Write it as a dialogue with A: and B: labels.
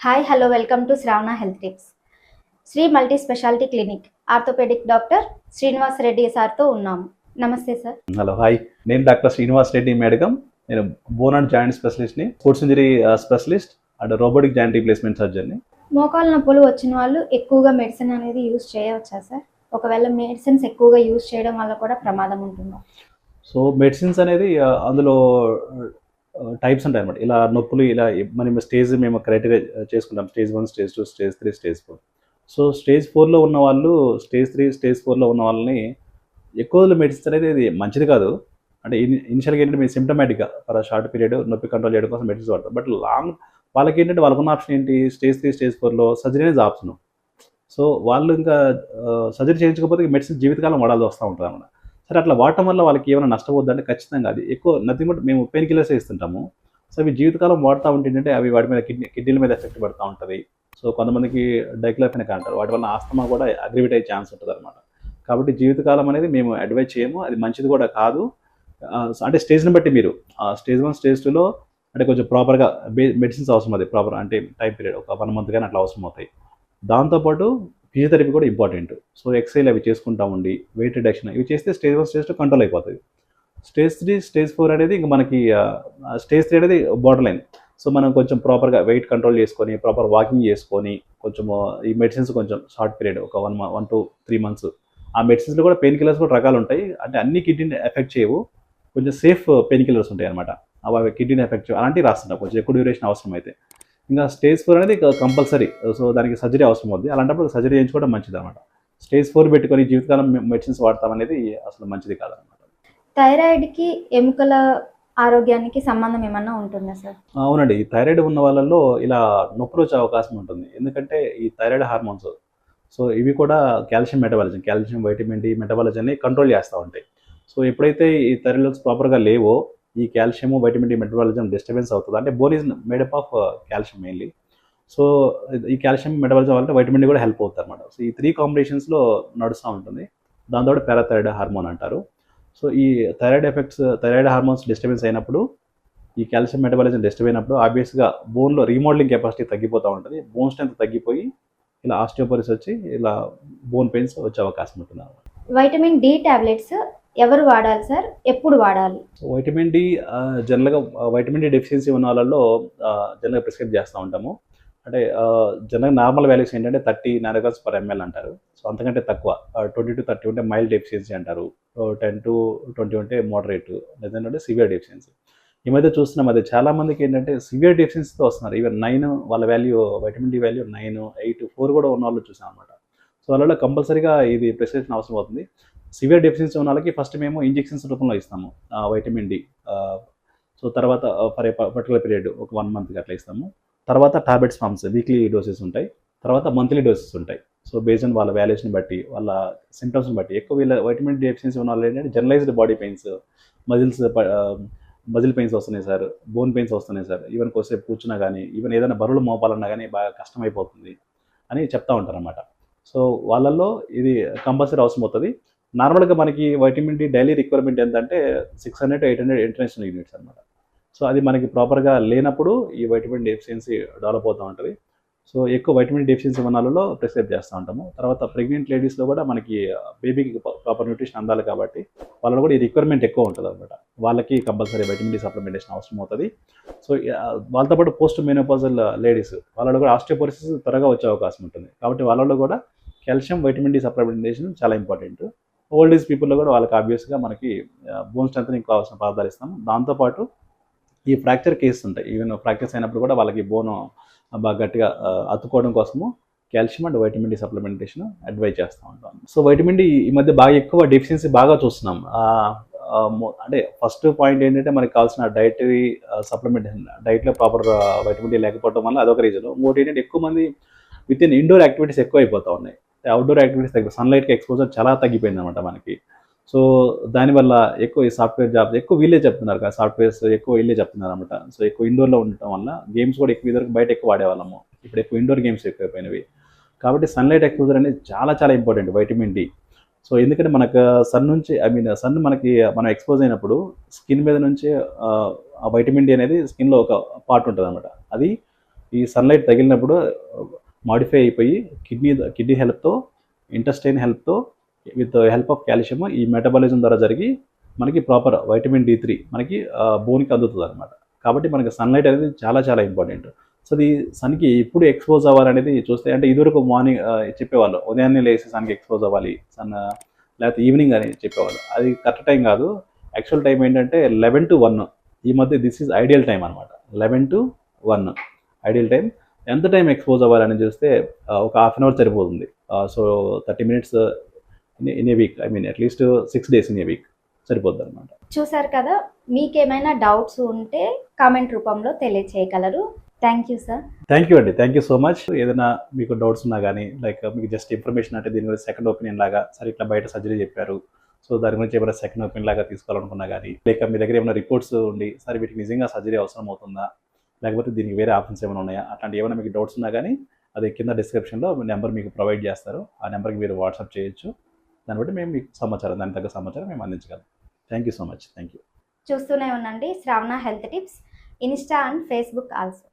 A: Hi hello welcome to Shravana health tips Shri multi speciality clinic orthopaedic doctor Srinivas Reddy సార్తో ఉన్నాము. నమస్తే sir
B: hello hi నేను doctor Srinivas Reddy మేడకం నేను bone and joint స్పెషలిస్ట్ని sports injury specialist and robotic joint replacement సర్జన్ని
A: మోకాలు నొప్పులు వచ్చిన వాళ్ళు ఎక్కువగా మెడిసిన్ అనేది యూజ్ చేయవచ్చా సార్ ఒకవేళ మెడిసిన్స్ ఎక్కువగా యూజ్ చేయడం వల్ల కూడా ప్రమాదం ఉంటుందా?
B: సో మెడిసిన్స్ అనేది ఆ, అందులో టైప్స్ ఉంటాయి అనమాట ఇలా నొప్పులు ఇలా మనం స్టేజ్ మేము క్రైటీరియా చేసుకుంటాం. Stage one stage two stage three stage four. So stage ఫోర్లో ఉన్న వాళ్ళు స్టేజ్ త్రీ స్టేజ్ ఫోర్లో ఉన్న వాళ్ళని ఎక్కువ రోజులు మెడిసిన్స్ అనేది ఇది మంచిది కాదు. అంటే ఇన్ ఇనిషియల్గా ఏంటంటే మీరు సిమ్టమాటిక్గా ఫర్ షార్ట్ పీరియడ్ నొప్పి కంట్రోల్ చేయడం కోసం మెడిసిన్స్ వాడతాం బట్ లాంగ్ వాళ్ళకి ఏంటంటే వాళ్ళకున్న ఆప్షన్ ఏంటి? స్టేజ్ త్రీ స్టేజ్ ఫోర్లో సర్జరీ అనేది ఆప్షన్. సో వాళ్ళు ఇంకా సర్జరీ చేయించకపోతే మెడిసిన్ జీవితకాలం వాడాల్సి వస్తూ ఉంటుంది అన్నమాట సరే అట్లా వాడటం వల్ల వాళ్ళకి ఏమైనా నష్టపోద్దంటే ఖచ్చితంగా అది. ఎక్కువ నథింగ్ బట్ మేము పెయిన్ కిల్లర్స్ ఇస్తుంటాము. సో అవి జీవితకాలం వాడుతూ ఉంటే అవి వాటి మీద కిడ్నీ కిడ్నీల మీద ఎఫెక్ట్ పడుతూ ఉంటుంది. సో కొంతమందికి డైక్లోఫెనిక్ అంటారు. వాటి వల్ల ఆస్తమా కూడా అగ్రివేట్ అయ్యే ఛాన్స్ ఉంటుంది అనమాట కాబట్టి జీవితకాలం అనేది మేము అడ్వైజ్ చేయము. అది మంచిది కూడా కాదు. అంటే స్టేజ్ని బట్టి మీరు స్టేజ్ వన్ స్టేజ్ టూలో అంటే కొంచెం ప్రాపర్గా మెడిసిన్స్ అవసరం అది ప్రాపర్ అంటే టైం పీరియడ్ ఒక వన్ మంత్ కానీ అట్లా అవసరం అవుతాయి. దాంతోపాటు ఫిజియోథెరపీ కూడా ఇంపార్టెంట్. సో ఎక్సైల్ అవి చేసుకుంటా ఉండి వెయిట్ రిడక్షన్ ఇవి చేస్తే stage one stage two control అయిపోతుంది. స్టేజ్ త్రీ స్టేజ్ ఫోర్ అనేది ఇంక మనకి స్టేజ్ త్రీ అనేది బార్డర్ లైన్. సో మనం కొంచెం ప్రాపర్గా వెయిట్ కంట్రోల్ చేసుకొని ప్రాపర్ వాకింగ్ చేసుకొని కొంచెం ఈ మెడిసిన్స్ కొంచెం షార్ట్ పీరియడ్ ఒక one one to three months. ఆ మెడిసిన్స్లో కూడా పెయిన్ కిల్లర్స్ కూడా రకాలు ఉంటాయి. అంటే అన్ని కిడ్నీని ఎఫెక్ట్ చేయవు. కొంచెం సేఫ్ పెయిన్ కిల్లర్స్ ఉంటాయి అనమాట అవి కిడ్నీని ఎఫెక్ట్ చేయవు. అలాంటివి రాస్తుంటాం కొంచెం ఎక్కువ డ్యూరేషన్ అవసరం అయితే ఇంకా స్టేజ్ ఫోర్ అనేది కంపల్సరీ. సో దానికి సర్జరీ అవసరం అవుతుంది అలాంటప్పుడు సర్జరీ చేయించుకోవడం మంచిది అనమాట స్టేజ్ ఫోర్ పెట్టుకొని జీవితకాలం మెడిసిన్స్ వాడతాం అనేది అసలు మంచిది కాదనమాట
A: థైరాయిడ్కి ఎముకల ఆరోగ్యానికి సంబంధం ఏమన్నా ఉంటుందా సార్?
B: అవునండి. ఈ థైరాయిడ్ ఉన్న వాళ్ళల్లో ఇలా నొప్పులు వచ్చే అవకాశం ఉంటుంది. ఎందుకంటే ఈ థైరాయిడ్ హార్మోన్స్. సో ఇవి కూడా calcium metabolism calcium vitamin D మెటబాలిజంని control చేస్తూ ఉంటాయి. సో ఎప్పుడైతే ఈ థైరాయిడ్స్ ప్రాపర్గా లేవో ఈ calcium vitamin D metabolism disturbance అవుతుంది. అంటే bone is made up of calcium mainly so ఈ కాల్షియం మెటబాలిజం వల్ల వైటమిన్ డి కూడా హెల్ప్ అవుతుంది అనమాట సో ఈ త్రీ కాంబినేషన్స్లో నడుస్తూ ఉంటుంది. దాంతో పారాథైరాయిడ్ హార్మోన్ అంటారు. సో ఈ thyroid effects thyroid hormones disturbance అయినప్పుడు ఈ కాల్షియం మెటబాలిజం డిస్టర్బ్ అయినప్పుడు ఆబ్వియస్గా బోన్లో రీమోడలింగ్ కెపాసిటీ తగ్గిపోతూ ఉంటుంది. బోన్ స్ట్రెంత్ తగ్గిపోయి ఇలా ఆస్టియోపరిస్ వచ్చి ఇలా బోన్ పెయిన్స్ వచ్చే అవకాశం ఉంటుంది
A: వైటమిన్ డి టాబ్లెట్స్ ఎవరు వాడాలి సార్? ఎప్పుడు వాడాలి?
B: సో వైటమిన్ డి జనరల్గా వైటమిన్ డి డెఫిషియన్సీ ఉన్న వాళ్ళలో జనరల్గా ప్రిస్క్రైబ్ చేస్తూ ఉంటాము. అంటే జనరల్గా నార్మల్ వాల్యూస్ ఏంటంటే థర్టీ నానోగ్రామ్స్ పర్ ఎంఎల్ అంటారు. సో అంతకంటే తక్కువ. ట్వంటీ టు థర్టీ ఉంటే మైల్డ్ డెఫిషియన్సీ అంటారు. టెన్ టు ట్వంటీ ఉంటే మోడరేట్. లేదంటే సివియర్ డెఫిషియన్సీ. ఈ మధ్య చూస్తున్నాం అది. చాలా మందికి ఏంటంటే సివియర్ డెఫిషియన్సీతో వస్తున్నారు. ఈవెన్ నైన్ వాళ్ళ value vitamin D value nine eight four కూడా ఉన్న వాళ్ళు చూసాం అనమాట సో వాళ్ళలో కంపల్సరీగా ఇది ప్రిస్క్రిప్షన్ అవసరం అవుతుంది. సివియర్ డెఫిషియన్సీ ఉన్న వాళ్ళకి ఫస్ట్ మేము ఇంజెక్షన్స్ రూపంలో ఇస్తాము వైటమిన్ డి సో తర్వాత ఫర్ ఏ పర్టికులర్ పీరియడ్ ఒక వన్ మంత్కి అట్లా ఇస్తాము. తర్వాత టాబ్లెట్స్ ఫామ్స్ వీక్లీ డోసెస్ ఉంటాయి తర్వాత మంత్లీ డోసెస్ ఉంటాయి. సో బేస్డ్ ఆన్ వాళ్ళ వాల్యుయేషన్ బట్టి వాళ్ళ సిమ్టమ్స్ని బట్టి ఎక్కువ వీళ్ళ వైటమిన్ డి డెఫిషియన్సీ ఉన్న వాళ్ళు ఏంటంటే generalized body pains muscles muscle pains వస్తున్నాయి సార్ బోన్ పెయిన్స్ వస్తున్నాయి సార్. ఈవెన్ కొద్దిసేపు కూర్చున్నా కానీ ఈవెన్ ఏదైనా బరువులు మోపాలన్నా కానీ బాగా కష్టమైపోతుంది అని చెప్తా ఉంటారనమాట సో వాళ్ళల్లో ఇది కంపల్సరీ అవసరం అవుతుంది. నార్మల్గా మనకి వైటమిన్ డి డైలీ రిక్వైర్మెంట్ ఏంటంటే six hundred eight hundred international units అనమాట సో అది మనకి ప్రాపర్గా లేనప్పుడు ఈ వైటమిన్ డెఫిషియన్సీ డెవలప్ అవుతూ ఉంటుంది. సో ఎక్కువ వైటమిన్ డెఫిషియన్సీ ఉన్నాలలో ప్రిస్క్రైబ్ చేస్తూ ఉంటాము. తర్వాత ప్రెగ్నెంట్ లేడీస్లో కూడా మనకి బేబీకి ప్రాపర్ న్యూట్రిషన్ అందాలి కాబట్టి వాళ్ళలో కూడా ఈ రిక్వైర్మెంట్ ఎక్కువ ఉంటుంది అనమాట వాళ్ళకి కంపల్సరీ వైటమిన్ డి సప్లిమెంటేషన్ అవసరం అవుతుంది. సో వాళ్ళతో పాటు పోస్ట్ మెనోపాజల్ లేడీస్ వాళ్ళలో కూడా ఆస్టియోపోరిసిస్ త్వరగా వచ్చే అవకాశం ఉంటుంది. కాబట్టి వాళ్ళలో కూడా కాల్షియం వైటమిన్ డి సప్లిమెంటేషన్ చాలా ఇంపార్టెంట్ ఓల్డ్ ఏజ్ పీపుల్లో కూడా వాళ్ళకి ఆబ్వియస్గా మనకి బోన్ స్ట్రెంత్ కావాల్సిన పదార్థాలు ఇస్తాము దాంతోపాటు ఈ ఫ్రాక్చర్ కేసెస్ ఉంటాయి. ఈవెన్ ఫ్రాక్చర్స్ అయినప్పుడు కూడా వాళ్ళకి బోన్ బాగా గట్టిగా ఆ, అతుక్కోవడం కోసము calcium and vitamin D supplementation advise చేస్తూ ఉంటాం. సో వైటమిన్ డి ఈ మధ్య బాగా ఎక్కువ డెఫిషియన్సీ బాగా చూస్తున్నాం. అంటే ఫస్ట్ పాయింట్ ఏంటంటే మనకి కావాల్సిన డైటరీ సప్లిమెంటేషన్ డైట్లో ప్రాపర్ వైటమిన్ డి లేకపోవడం వల్ల అదొక రీజన్ ఇంకోటి ఏంటంటే ఎక్కువ మంది విత్ ఇన్ ఇండోర్ యాక్టివిటీస్ ఎక్కువ అయిపోతూ ఉన్నాయి. అవుట్డోర్ యాక్టివిటీస్ దగ్గర సన్లైట్కి ఎక్స్పోజర్ చాలా తగ్గిపోయింది అనమాట మనకి. సో దానివల్ల ఎక్కువ ఈ సాఫ్ట్వేర్ జాబ్స్ ఎక్కువ వీళ్ళే చెప్తున్నారు కదా సాఫ్ట్వేర్స్ ఎక్కువ వీళ్ళే చెప్తున్నారు అనమాట సో ఎక్కువ ఇండోర్లో ఉండటం వల్ల గేమ్స్ కూడా ఎక్కువ ఇద్దరు బయట ఎక్కువ ఆడేవాళ్ళము ఇప్పుడు ఎక్కువ ఇండోర్ గేమ్స్ ఎక్కువైపోయినవి. కాబట్టి సన్లైట్ ఎక్స్పోజర్ అనేది చాలా చాలా ఇంపార్టెంట్ వైటమిన్ డి సో ఎందుకంటే మనకు సన్ నుంచి ఐ మీన్ సన్ మనకి మనం ఎక్స్పోజ్ అయినప్పుడు స్కిన్ మీద నుంచి ఆ వైటమిన్ డి అనేది స్కిన్లో ఒక పార్ట్ ఉంటుంది అనమాట అది ఈ సన్లైట్ తగిలినప్పుడు మాడిఫై అయిపోయి కిడ్నీ కిడ్నీ హెల్ప్తో ఇంటెస్టైన్ హెల్ప్తో విత్ హెల్ప్ ఆఫ్ కాల్షియం ఈ మెటబాలిజం ద్వారా జరిగి మనకి ప్రాపర్ వైటమిన్ డి త్రీ మనకి బోన్కి అందుతుంది అనమాట కాబట్టి మనకి సన్లైట్ అనేది చాలా చాలా ఇంపార్టెంట్ సో అది సన్కి ఎప్పుడు ఎక్స్పోజ్ అవ్వాలనేది చూస్తే అంటే ఇదివరకు మార్నింగ్ చెప్పేవాళ్ళు ఉదయాన్నే లేసి సన్కి ఎక్స్పోజ్ అవ్వాలి సన్ లేకపోతే ఈవినింగ్ అని చెప్పేవాళ్ళు. అది కరెక్ట్ టైం కాదు. యాక్చువల్ టైం ఏంటంటే లెవెన్ టు వన్ ఈ మధ్య దిస్ ఈజ్ ఐడియల్ టైం అనమాట eleven to one ideal time ఎంత టైం ఎక్స్పోజ్ అవ్వాలని చూస్తే ఒక హాఫ్ అన్ అవర్ సరిపోతుంది. So thirty minutes in a week I mean at least six days in a week సరిపోద్ది అనమాట
A: చూసారు కదా మీకేమైనా డౌట్స్ ఉంటే కామెంట్ రూపంలో తెలియచేయగలరు. Thank you sir
B: thank you అండి. థ్యాంక్ యూ సో మచ్ ఏదైనా మీకు డౌట్స్ ఉన్నా కానీ లైక్ మీకు జస్ట్ ఇన్ఫర్మేషన్ అంటే దీని గురించి సెకండ్ ఒపీనియన్ లాగా సరే ఇట్లా బయట సర్జరీ చెప్పారు. సో దాని గురించి ఏమైనా సెకండ్ ఒపీనియన్ లాగా తీసుకోవాలనుకున్నా కానీ లేక మీ దగ్గర ఏమైనా రిపోర్ట్స్ ఉండి సరే వీటికి నిజంగా సర్జరీ అవసరం అవుతుందా లేకపోతే దీనికి వేరే ఆప్షన్స్ ఏమైనా ఉన్నాయా? అట్లాంటి ఏమైనా మీకు డౌట్స్ ఉన్నా కానీ అది కింద డిస్క్రిప్షన్లో నెంబర్ మీకు ప్రొవైడ్ చేస్తారు. ఆ నెంబర్కి మీరు వాట్సాప్ చేయొచ్చు. దాన్ని బట్టి మేము మీకు సమాచారం దాని తగ్గ సమాచారం మేము అందించగలం. Thank you so much. Thank you
A: చూస్తూనే ఉండండి Shravana health tips. Insta and Facebook also.